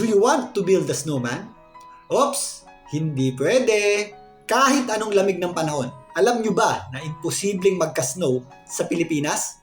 Do you want to build a snowman? Oops, hindi pwede. Kahit anong lamig ng panahon, alam nyo ba na imposibleng magka-snow sa Pilipinas?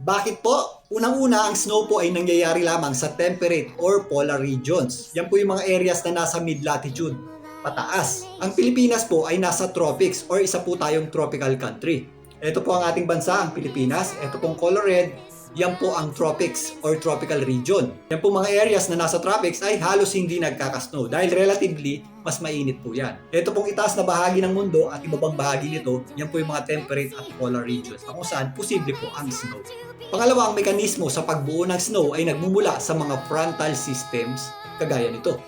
Bakit po? Unang-una, ang snow po ay nangyayari lamang sa temperate or polar regions. Yan po yung mga areas na nasa mid-latitude, pataas. Ang Pilipinas po ay nasa tropics or isa po tayong tropical country. Ito po ang ating bansa, ang Pilipinas. Ito pong color red, yan po ang tropics or tropical region. Yan po mga areas na nasa tropics ay halos hindi nagkakasnow dahil relatively mas mainit po yan. Ito pong itaas na bahagi ng mundo at iba bahagi nito, yan po yung mga temperate at polar regions na kung saan posible po ang snow. Pangalawa, ang mekanismo sa pagbuo ng snow ay nagmumula sa mga frontal systems kagaya nito.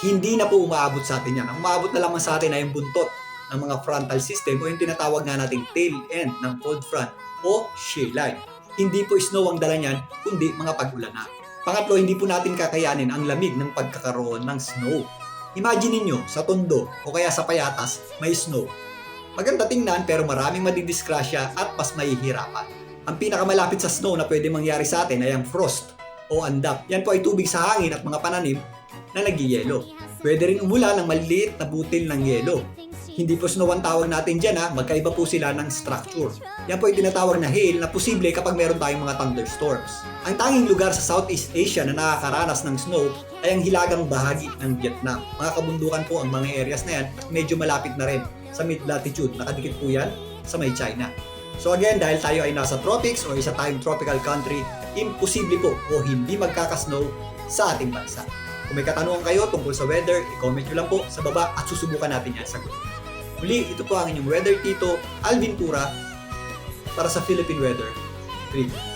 Hindi na po umaabot sa atin yan. Ang umaabot na lamang sa atin ay yung buntot ng mga frontal system o yung tinatawag nga nating tail end ng cold front o shear line. Hindi po snow ang dala niyan, kundi mga pag-ulan na. Pangatlo, hindi po natin kakayanin ang lamig ng pagkakaroon ng snow. Imagine ninyo, sa tondo o kaya sa payatas, may snow. Maganda tingnan pero maraming madidiskrasya at mas mahihirapan. Ang pinakamalapit sa snow na pwede mangyari sa atin ay ang frost o andap. Yan po ay tubig sa hangin at mga pananim na nagyayelo. Pwede rin umulan ng maliliit na butil ng yelo. Hindi po snow ang tawag natin dyan ha, magkaiba po sila ng structure. Yan po ay tinatawag na hail na posible kapag meron tayong mga thunderstorms. Ang tanging lugar sa Southeast Asia na nakakaranas ng snow ay ang hilagang bahagi ng Vietnam. Mga kabundukan po ang mga areas na yan at medyo malapit na rin sa mid-latitude. Nakadikit po yan sa may China. So again, dahil tayo ay nasa tropics o isa tayong tropical country, imposible po o hindi magkakasnow sa ating bansa. Kung may katanungan kayo tungkol sa weather, i-comment nyo lang po sa baba at susubukan natin yan sagutin. Muli, ito po ang inyong weather tito, Alvin Pura, para sa Philippine Weather Review.